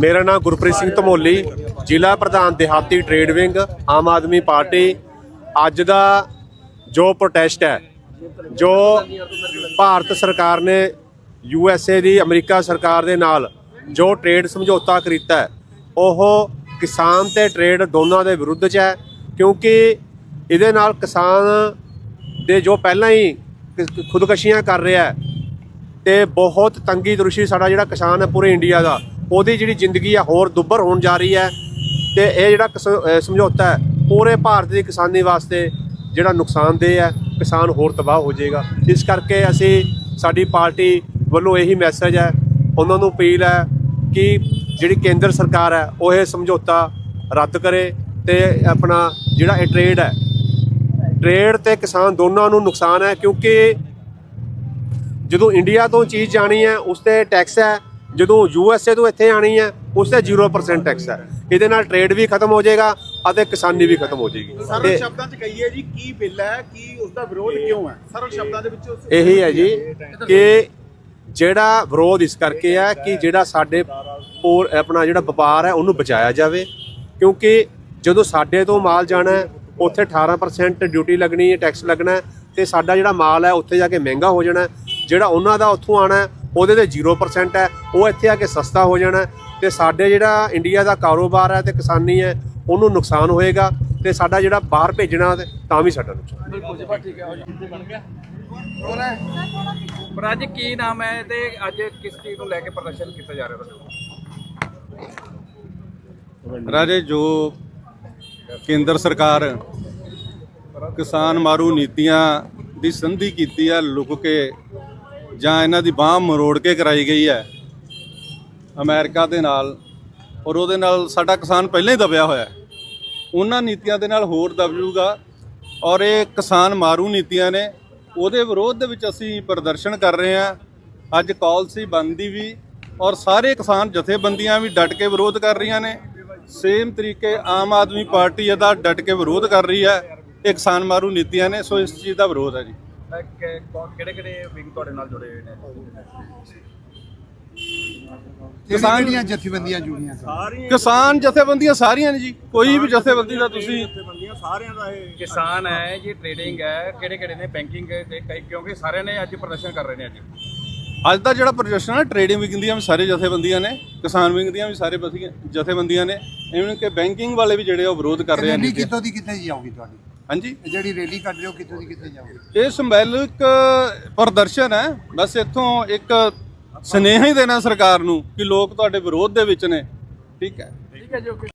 ਮੇਰਾ ਨਾਮ ਗੁਰਪ੍ਰੀਤ ਸਿੰਘ ਧਮੋਲੀ, ਜ਼ਿਲ੍ਹਾ ਪ੍ਰਧਾਨ ਦਿਹਾਤੀ trade wing Aam Aadmi party. ਅੱਜ ਦਾ ਜੋ ਪ੍ਰੋਟੈਸਟ ਹੈ, ਜੋ ਭਾਰਤ ਸਰਕਾਰ ਨੇ ਯੂ ਐਸ ਏ ਦੀ, ਅਮਰੀਕਾ ਸਰਕਾਰ ਦੇ ਨਾਲ ਜੋ ਟ੍ਰੇਡ ਸਮਝੌਤਾ ਕੀਤਾ ਹੈ, ਉਹ ਕਿਸਾਨ ਤੇ ਟ੍ਰੇਡ ਦੋਨਾਂ ਦੇ ਵਿਰੁੱਧ 'ਚ ਹੈ, ਕਿਉਂਕਿ ਇਹਦੇ ਨਾਲ ਕਿਸਾਨ ਦੇ ਜੋ ਪਹਿਲਾਂ ਹੀ ਖੁਦਕਸ਼ੀਆਂ ਕਰ ਰਿਹਾ ਹੈ ਤੇ ਬਹੁਤ ਤੰਗੀ ਦ੍ਰਿਸ਼ੀ ਸਾਡਾ ਜਿਹੜਾ ਕਿਸਾਨ ਹੈ ਪੂਰੇ ਇੰਡੀਆ ਦਾ, ਉਹਦੀ ਜਿਹੜੀ ਜ਼ਿੰਦਗੀ ਆ ਹੋਰ ਦੁੱਬਰ ਹੋਣ ਜਾ ਰਹੀ ਹੈ ਤੇ ਇਹ ਜਿਹੜਾ ਕਿਸ- ਸਮਝੌਤਾ ਹੈ, ਪੂਰੇ ਭਾਰਤ ਦੀ ਕਿਸਾਨੀ ਵਾਸਤੇ ਜਿਹੜਾ ਨੁਕਸਾਨਦੇਹ ਹੈ, ਕਿਸਾਨ ਹੋਰ ਤਬਾਹ ਹੋ ਜਾਏਗਾ। ਇਸ ਕਰਕੇ ਅਸੀਂ ਸਾਡੀ ਪਾਰਟੀ ਵੱਲੋਂ ਇਹੀ ਮੈਸੇਜ ਹੈ, ਉਹਨਾਂ ਨੂੰ ਅਪੀਲ ਹੈ ਕਿ ਜਿਹੜੀ ਕੇਂਦਰ ਸਰਕਾਰ ਹੈ, ਉਹ ਇਹ ਸਮਝੌਤਾ ਰੱਦ ਕਰੇ ਤੇ ਆਪਣਾ ਜਿਹੜਾ ਇਹ ਟ੍ਰੇਡ ਹੈ ਟ੍ਰੇਡ ਤੇ ਕਿਸਾਨ ਦੋਨਾਂ ਨੂੰ ਨੁਕਸਾਨ ਹੈ ਕਿਉਂਕਿ ਜਦੋਂ ਇੰਡੀਆ ਤੋਂ ਚੀਜ਼ ਜਾਣੀ ਹੈ ਉਸ ਤੇ ਟੈਕਸ ਹੈ ਜਦੋਂ ਯੂ ਐਸ ਏ ਤੋਂ ਇੱਥੇ ਆਣੀ ਹੈ ਉਸ ਤੇ 0% ਟੈਕਸ ਹੈ। ਇਹਦੇ ਨਾਲ ਟ੍ਰੇਡ ਵੀ ਖਤਮ ਹੋ ਜਾਏਗਾ ਅਤੇ ਕਿਸਾਨੀ ਵੀ ਖਤਮ ਹੋ ਜਾਏਗੀ। ਸਰਲ ਸ਼ਬਦਾਂ 'ਚ ਕਹੀਏ ਜੀ ਕੀ ਬਿੱਲ ਹੈ ਕੀ ਉਸ ਦਾ ਵਿਰੋਧ ਕਿਉਂ ਹੈ? ਸਰਲ ਸ਼ਬਦਾਂ ਦੇ ਵਿੱਚ ਇਹੀ ਹੈ ਜੀ ਕਿ ਜਿਹੜਾ ਵਿਰੋਧ ਇਸ ਕਰਕੇ ਹੈ ਕਿ ਜਿਹੜਾ ਸਾਡੇ ਹੋਰ ਆਪਣਾ ਜਿਹੜਾ ਵਪਾਰ ਹੈ ਉਹਨੂੰ ਬਚਾਇਆ ਜਾਵੇ। ਕਿਉਂਕਿ ਜਦੋਂ ਸਾਡੇ ਤੋਂ ਮਾਲ ਜਾਣਾ ਉੱਥੇ 18% ਡਿਊਟੀ ਲੱਗਣੀ ਹੈ ਟੈਕਸ ਲੱਗਣਾ ਤੇ ਸਾਡਾ ਜਿਹੜਾ ਮਾਲ ਹੈ ਉੱਥੇ ਜਾ ਕੇ ਮਹਿੰਗਾ ਹੋ ਜਾਣਾ। ਜਿਹੜਾ ਉਹਨਾਂ ਦਾ ਉੱਥੋਂ ਆਣਾ ਹੈ, ਉਹਦੇ ਤੇ 0% ਹੈ ਉਹ ਇੱਥੇ ਆ ਕੇ ਸਸਤਾ ਹੋ ਜਾਣਾ ਤੇ ਸਾਡੇ ਜਿਹੜਾ ਇੰਡੀਆ ਦਾ ਕਾਰੋਬਾਰ ਹੈ ਤੇ ਕਿਸਾਨੀ ਹੈ ਉਹਨੂੰ ਨੁਕਸਾਨ ਹੋਏਗਾ ਤੇ ਸਾਡਾ ਜਿਹੜਾ ਬਾਹਰ ਭੇਜਣਾ ਤੇ ਵੀ ਸਾਡਾ ਨੁਕਸਾਨ ਬਿਲਕੁਲ ਜੀ ਬਸ ਠੀਕ ਹੈ ਹੋ ਜੀ ਬਣ ਗਿਆ? ਪਰ ਅੱਜ ਕੀ ਨਾਮ ਹੈ ਤੇ ਅੱਜ ਕਿਸ ਚੀਜ਼ ਨੂੰ ਲੈ ਕੇ ਪ੍ਰਦਰਸ਼ਨ ਕੀਤਾ ਜਾ ਰਿਹਾ ਰਾਜੇ ਜੋ ਕੇਂਦਰ ਸਰਕਾਰ ਕਿਸਾਨ ਮਾਰੂ ਨੀਤੀਆਂ ਦੀ ਸੰਧੀ ਕੀਤੀ ਹੈ ਲੁਕ ਕੇ ਜਾਂ ਇਹਨਾਂ ਦੀ ਬਾਹ ਮਰੋੜ ਕੇ ਕਰਾਈ ਗਈ ਹੈ ਅਮਰੀਕਾ ਦੇ ਨਾਲ ਔਰ ਉਹਦੇ ਨਾਲ ਸਾਡਾ ਕਿਸਾਨ ਪਹਿਲਾਂ ਹੀ ਦਬਿਆ ਹੋਇਆ ਹੈ। ਉਹਨਾਂ ਨੀਤੀਆਂ ਦੇ ਨਾਲ ਹੋਰ ਦਬ ਜੂਗਾ ਔਰ ਇਹ ਕਿਸਾਨ ਮਾਰੂ ਨੀਤੀਆਂ ਨੇ। ਉਹਦੇ ਵਿਰੋਧ ਦੇ ਵਿੱਚ ਅਸੀਂ ਪ੍ਰਦਰਸ਼ਨ ਕਰ ਰਹੇ ਹਾਂ। ਅੱਜ ਕਾਲ ਸੀ ਬੰਦ ਵੀ ਔਰ ਸਾਰੇ ਕਿਸਾਨ ਜਥੇਬੰਦੀਆਂ ਵੀ ਡਟ ਕੇ ਵਿਰੋਧ ਕਰ ਰਹੀਆਂ ਨੇ। ਸੇਮ ਤਰੀਕੇ ਆਮ ਆਦਮੀ ਪਾਰਟੀ ਇਹਦਾ ਡਟ ਕੇ ਵਿਰੋਧ ਕਰ ਰਹੀ ਹੈ। ਇਹ ਕਿਸਾਨ ਮਾਰੂ ਨੀਤੀਆਂ ਨੇ, ਸੋ ਇਸ ਚੀਜ਼ ਦਾ ਵਿਰੋਧ ਹੈ ਜੀ। ਕਿਹੜੇ ਕਿਹੜੇ ਵਿੰਗ ਤੁਹਾਡੇ ਨਾਲ ਜੁੜੇ ਹੋਏ ਨੇ? ਕਿਸਾਨ ਜਥੇਬੰਦੀਆਂ ਜੁੜੀਆਂ ਸਨ। ਕਿਸਾਨ ਜਥੇਬੰਦੀਆਂ ਸਾਰੀਆਂ ਨੇ ਜੀ। ਕੋਈ ਵੀ ਜਥੇਬੰਦੀ ਦਾ ਤੁਸੀਂ ਜਥੇਬੰਦੀਆਂ ਸਾਰਿਆਂ ਦਾ ਇਹ ਕਿਸਾਨ ਹੈ ਜੀ ਟ੍ਰੇਡਿੰਗ ਹੈ ਕਿਹੜੇ ਕਿਹੜੇ ਨੇ ਬੈਂਕਿੰਗ ਤੇ ਕਈ ਕਿਉਂਕਿ ਸਾਰਿਆਂ ਨੇ ਅੱਜ ਪ੍ਰਦਰਸ਼ਨ ਕਰ ਰਹੇ ਨੇ ਅੱਜ। ਅੱਜ ਦਾ ਜਿਹੜਾ ਪ੍ਰਦਰਸ਼ਨ ਹੈ ਟ੍ਰੇਡਿੰਗ ਵਿੰਗ ਦੀਆਂ ਵੀ ਸਾਰੇ ਜਥੇਬੰਦੀਆਂ ਨੇ ਕਿਸਾਨ ਵਿੰਗ ਦੀਆਂ ਵੀ ਸਾਰੇ ਜਥੇਬੰਦੀਆਂ ਨੇ ਇਵਨ ਕਿ ਬੈਂਕਿੰਗ ਵਾਲੇ ਵੀ ਜਿਹੜੇ ਉਹ ਵਿਰੋਧ ਕਰ ਰਹੇ ਨੇ। ਕਿੱਥੋਂ ਦੀ ਕਿੱਥੇ ਜਾਊਗੀ ਤੁਹਾਡੀ? ਹਾਂਜੀ। ਜਿਹੜੀ ਰੈਲੀ ਕੱਢ ਰਹੇ ਹੋ ਕਿੱਥੋਂ ਦੀ ਕਿੱਥੇ ਜਾਊਗੀ ਇਹ ਸੰਭੈਲਕ ਪ੍ਰਦਰਸ਼ਨ ਹੈ। ਬਸ ਇੱਥੋਂ ਇੱਕ ਸੁਨੇਹਾ ਹੀ ਦੇਣਾ ਸਰਕਾਰ ਨੂੰ ਕਿ ਲੋਕ ਤੁਹਾਡੇ ਵਿਰੋਧ ਦੇ ਵਿੱਚ ਨੇ। ਠੀਕ ਹੈ। ਠੀਕ ਹੈ ਜੀ ਓਕੇ।